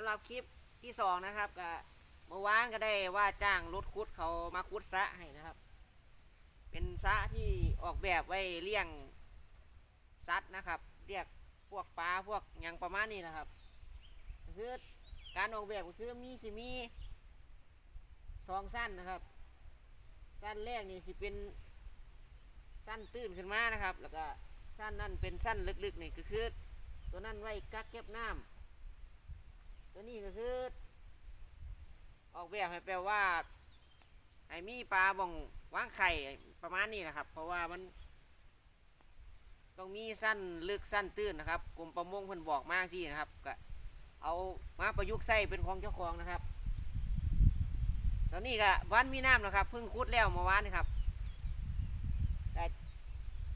ำหรับคลิปที่สองนะครับก็เมื่อวานก็ได้ว่าจ้างรถคุดเขามาคุดสระให้นะครับ เป็นสะที่ออกแบบไว้เลี้ยงสัตว์นะครับ เรียกพวกปลาพวกยังประมาณนี้นะครับก็คือการออกแบบก็คือมีสิมีสองสั้นนะครับ สั้นแรกนี่สิเป็นสั้นตื้นขึ้นมานะครับ แล้วก็สั้นนั่นเป็นสั้นลึกๆนี่ก็คือตัวนั้นไว้กักเก็บน้ำ ตัวนี้ก็คือ ออกแบบให้แปลว่าให้มีปลาบ่องวางไข่ประมาณนี้นะครับ เพราะว่ามันต้องมีสั้นลึกสั้นตื้นนะครับกรมประมงเพิ่นบอกมากสินะครับก็เอามาประยุกต์ใส่เป็นของเจ้าของนะครับตอนนี้ก็วันมีน้ำนะครับเพิ่งคุดแล้วเมื่อวานนะครับแต่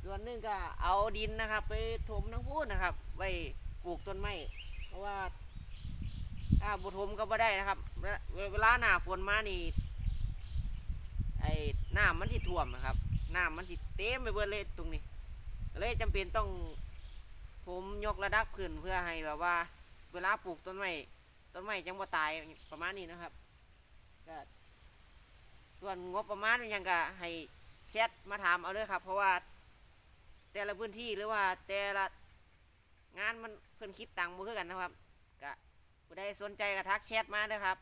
ส่วนนึงก็เอาดินนะครับ ไปถมทั้งพูนนะครับ ไว้ปลูกต้นไม้เพราะว่า ถ้าบุถมก็บ่ได้นะครับ เวลาหน้าฝนมานี่ไอ้น้ำมันสิท่วมนะครับน้ำมันสิเต็มไปเบิดเลยตรงนี้ เลยจำเป็นต้องผมยกระดับขึ้นเพื่อให้แบบว่า เวลาปลูกต้นไม้ต้นไม้จังบ่ตายประมาณนี้นะครับก็ส่วนงบประมาณยังก็ให้แชทมาถามเอาเลยครับ เพราะว่า แต่ละพื้นที่หรือว่าแต่ละงานมันเพิ่อนคิดตังค์บ่คือกันนะครับก็ ผู้ใดสนใจก็ทักแชทมาเด้อครับ